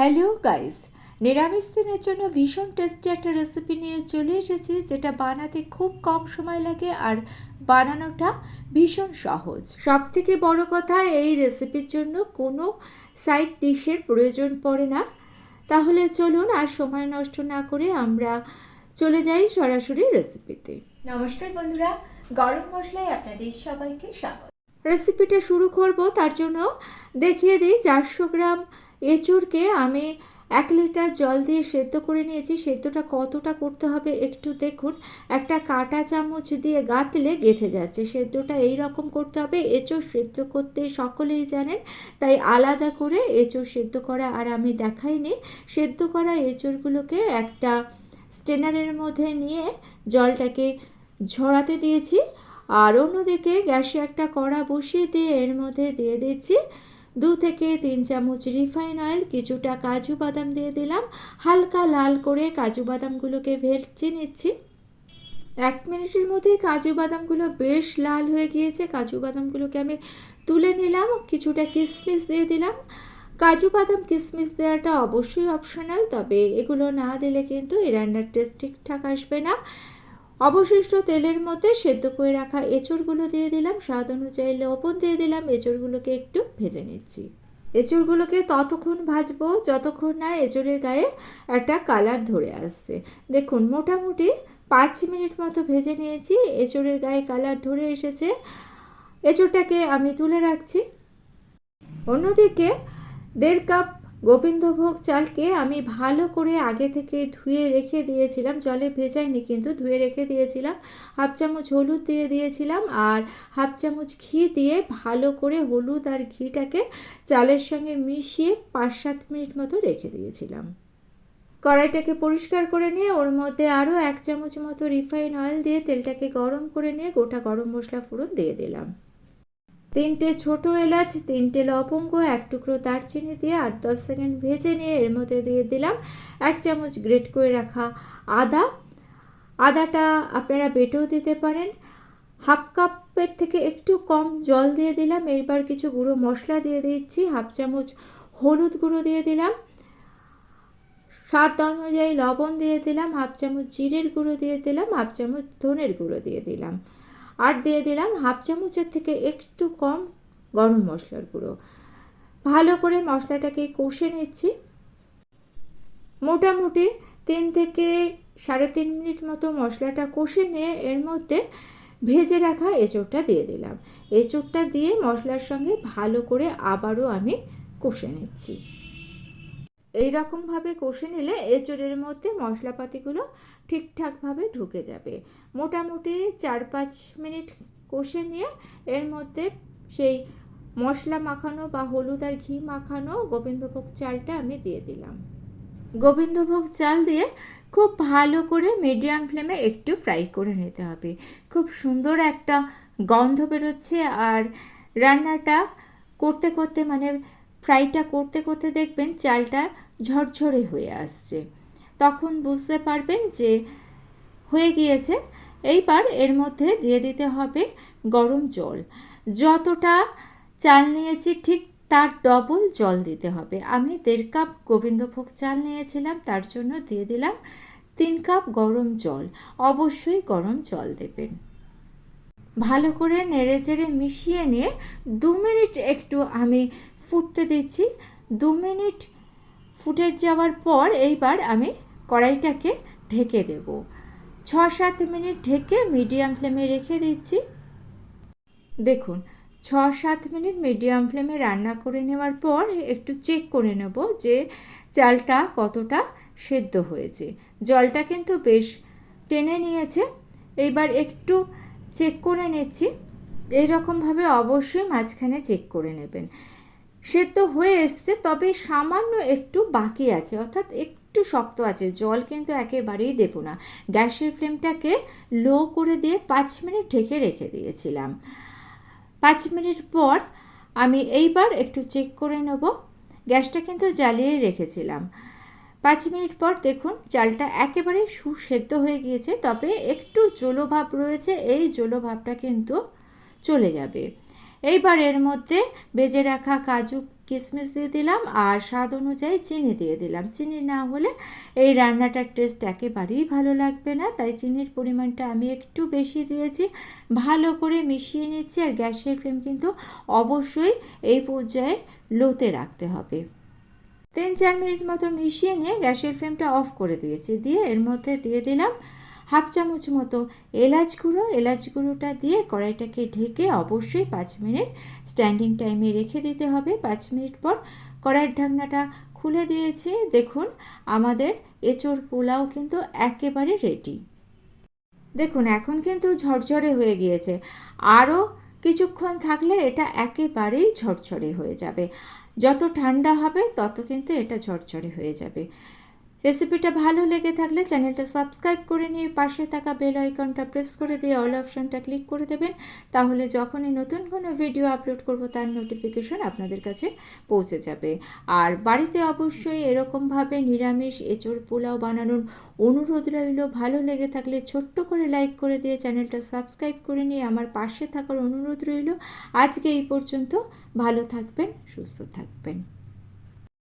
Hello guys নিরামিষ দিনের জন্য ভীষণ টেস্টি একটা রেসিপি নিয়ে চলে এসেছি যেটা বানাতে খুব কম সময় লাগে আর বানানোটা ভীষণ সহজ। সব থেকে বড় কথা এই রেসিপির জন্য কোনো সাইড ডিশের প্রয়োজন পড়ে না। তাহলে চলুন আর সময় নষ্ট না করে আমরা চলে যাই সরাসরি রেসিপিতে নমস্কার বন্ধুরা গরম মশলায় আপনাদের সবাইকে স্বাগত। রেসিপিটা শুরু করব তার জন্য দেখিয়ে দিই চারশো গ্রাম এঁচুড়কে আমি এক লিটার জল দিয়ে সেদ্ধ করে নিয়েছি। সেদ্ধটা কতটা করতে হবে একটু দেখুন। একটা কাঁটা চামচ দিয়ে গাঁথলে গেঁথে যাচ্ছে। সেদ্ধটা এই রকম করতে হবে। এঁচোড় সেদ্ধ করতে সকলেই জানেন, তাই আলাদা করে এঁচোড় সেদ্ধ করা আর আমি দেখাইনি। সেদ্ধ করা এঁচোড়গুলোকে একটা স্টেনারের মধ্যে নিয়ে জলটাকে ঝরাতে দিয়েছি। আর অন্যদিকে গ্যাসে একটা কড়া বসিয়ে দিয়ে এর মধ্যে দিয়ে দিচ্ছি। দু থেকে তিন চামচ রিফাইন অয়েল, কিছুটা কাজু বাদাম দিয়ে দিলাম। হালকা লাল করে কাজু বাদামগুলোকে ভেজে নিচ্ছি। এক মিনিটের মধ্যেই কাজু বাদামগুলো বেশ লাল হয়ে গিয়েছে। কাজু বাদামগুলোকে আমি তুলে নিলাম, কিছুটা কিশমিশ দিয়ে দিলাম। কাজু বাদাম কিশমিশ দেওয়াটা অবশ্যই অপশনাল, তবে এগুলো না দিলে কিন্তু এই রান্নার টেস্ট ঠিকঠাক আসবে না। অবশিষ্ট তেলের মধ্যে সেদ্ধ করে রাখা এঁচড়গুলো দিয়ে দিলাম। স্বাদ অনুযায়ী লবণ দিয়ে দিলাম। এঁচড়গুলোকে একটু ভেজে নিচ্ছি। এঁচড়গুলোকে ততক্ষণ ভাজবো যতক্ষণ না এঁচড়ের গায়ে একটা কালার ধরে আসছে। দেখুন, মোটামুটি পাঁচ মিনিট মতো ভেজে নিয়েছি। এঁচড়ের গায়ে কালার ধরে এসেছে। এঁচড়টাকে আমি তুলে রাখছি। অন্যদিকে দেড় কাপ গোবিন্দভোগ চালকে আমি ভালো করে আগে থেকে ধুয়ে রেখে দিয়েছিলাম। জলে ভেজাইনি, কিন্তু ধুয়ে রেখে দিয়েছিলাম। হাফ চামচ হলুদ দিয়ে দিয়েছিলাম আর হাফ চামচ ঘি দিয়ে ভালো করে হলুদ আর ঘিটাকে চালের সঙ্গে মিশিয়ে পাঁচ সাত মিনিট মতো রেখে দিয়েছিলাম। কড়াইটাকে পরিষ্কার করে নিয়ে ওর মধ্যে আরও এক চামচ মতো রিফাইন অয়েল দিয়ে তেলটাকে গরম করে নিয়ে গোটা গরম মশলা ফোড়ন দিয়ে দিলাম। তিনটে ছোট এলাচ, তিনটে লবঙ্গ, এক টুকরো দারচিনি দিয়ে আট দশ সেকেন্ড ভেজে নিয়ে এর মধ্যে দিয়ে দিলাম। এক চামচ গ্রেট করে রাখা আদা। আদাটা আপনারা বেটেও দিতে পারেন। হাফ কাপের থেকে একটু কম জল দিয়ে দিলাম। এরবার কিছু গুঁড়ো মশলা দিয়ে দিচ্ছি। হাফ চামচ হলুদ গুঁড়ো দিয়ে দিলাম। স্বাদ অনুযায়ী লবণ দিয়ে দিলাম। হাফ চামচ জিরের গুঁড়ো দিয়ে দিলাম। হাফ চামচ ধনের গুঁড়ো দিয়ে দিলাম। আর দিয়ে দিলাম হাফ চামচের থেকে একটু কম গরম মশলার গুঁড়ো। ভালো করে মশলাটাকে কষে নিচ্ছি। মোটামুটি তিন থেকে সাড়ে তিন মিনিট মতো মশলাটা কষে নিয়ে এর মধ্যে ভেজে রাখা এঁচোড়টা দিয়ে দিলাম। এঁচোড়টা দিয়ে মশলার সঙ্গে ভালো করে আবারও আমি কষে নিচ্ছি। এই রকমভাবে কষে নিলে এঁচোড়ের মধ্যে মশলাপাতিগুলো ঠিকঠাকভাবে ঢুকে যাবে। মোটামুটি চার পাঁচ মিনিট কষে নিয়ে এর মধ্যে সেই মশলা মাখানো বা হলুদ আর ঘি মাখানো গোবিন্দভোগ চালটা আমি দিয়ে দিলাম। গোবিন্দভোগ চাল দিয়ে খুব ভালো করে মিডিয়াম ফ্লেমে একটু ফ্রাই করে নিতে হবে। খুব সুন্দর একটা গন্ধ বেরোচ্ছে আর রান্নাটা করতে করতে মানে ফ্রাইটা করতে করতে দেখবেন চালটা ঝরঝরে হয়ে আসছে। তখন বুঝতে পারবেন যে হয়ে গিয়েছে। এইবার এর মধ্যে দিয়ে দিতে হবে গরম জল। যতটা চাল নিয়েছি ঠিক তার ডবল জল দিতে হবে। আমি দেড় কাপ গোবিন্দভোগ চাল নিয়েছিলাম, তার জন্য দিয়ে দিলাম তিন কাপ গরম জল। অবশ্যই গরম জল দেবেন। ভালো করে নেড়ে চেড়ে মিশিয়ে নিয়ে দু মিনিট একটু আমি ফুটতে দিচ্ছি। দু মিনিট ফুটে যাওয়ার পর এইবার আমি কড়াইটাকে ঢেকে দেব। ছ সাত মিনিট ঢেকে মিডিয়াম ফ্লেমে রেখে দিচ্ছি। দেখুন ছ সাত মিনিট মিডিয়াম ফ্লেমে রান্না করে নেওয়ার পর একটু চেক করে নেব যে চালটা কতটা সেদ্ধ হয়েছে। জলটা কিন্তু বেশ টেনে নিয়েছে। এইবার একটু চেক করে নিচ্ছি। এইরকমভাবে অবশ্যই মাঝখানে চেক করে নেবেন। সেদ্ধ হয়ে এসছে, তবে সামান্য একটু বাকি আছে, অর্থাৎ একটু শক্ত আছে, জল কিন্তু একেবারেই দেবো না। গ্যাসের ফ্লেমটাকে লো করে দিয়ে পাঁচ মিনিট ঢেকে রেখে দিয়েছিলাম। পাঁচ মিনিট পর আমি এইবার একটু চেক করে নেব। গ্যাসটা কিন্তু জ্বালিয়ে রেখেছিলাম। পাঁচ মিনিট পর দেখুন, চালটা একেবারে সুসেদ্ধ হয়ে গিয়েছে, তবে একটু জলভাব রয়েছে, এই জলভাবটা কিন্তু চলে যাবে। এইবার এর মধ্যে বেজে রাখা কাজু কিশমিশ দিয়ে দিলাম আর স্বাদ অনুযায়ী চিনি দিয়ে দিলাম। চিনি না হলে এই রান্নাটার টেস্ট একেবারেই ভালো লাগবে না। তাই চিনির পরিমাণটা আমি একটু বেশি দিয়েছি। ভালো করে মিশিয়ে নিচ্ছি আর গ্যাসের ফ্লেম কিন্তু অবশ্যই এই পর্যায়ে লোতে রাখতে হবে। তিন চার মিনিট মতো মিশিয়ে নিয়ে গ্যাসের ফ্লেমটা অফ করে দিয়েছি। দিয়ে এর মধ্যে দিয়ে দিলাম হাফ চামচ মতো এলাচ গুঁড়ো, এলাচ গুঁড়োটা দিয়ে কড়াইটাকে ঢেকে অবশ্যই পাঁচ মিনিট স্ট্যান্ডিং টাইমে রেখে দিতে হবে। পাঁচ মিনিট পর কড়াইয়ের ঢাকনাটা খুলে দিয়েছি। দেখুন, আমাদের এঁচোড় পোলাও কিন্তু একেবারে রেডি দেখুন, এখন কিন্তু ঝরঝরে হয়ে গিয়েছে। আরও কিছুক্ষণ থাকলে এটা একেবারেই ঝরঝরে হয়ে যাবে। যত ঠান্ডা হবে, তত কিন্তু এটা ঝরঝরে হয়ে যাবে। রেসিপিটা ভালো লেগে থাকলে চ্যানেলটা সাবস্ক্রাইব করে নিয়ে পাশে থাকা বেল আইকনটা প্রেস করে দিয়ে অল অপশানটা ক্লিক করে দেবেন। তাহলে যখনই নতুন কোনো ভিডিও আপলোড করব, তার নোটিফিকেশন আপনাদের কাছে পৌঁছে যাবে। আর বাড়িতে অবশ্যই এরকমভাবে নিরামিষ এঁচড় পোলাও বানানোর অনুরোধ রইল। ভালো লেগে থাকলে ছোট্ট করে লাইক করে দিয়ে চ্যানেলটা সাবস্ক্রাইব করে নিয়ে আমার পাশে থাকার অনুরোধ রইল। আজকে এই পর্যন্ত ভালো থাকবেন, সুস্থ থাকবেন।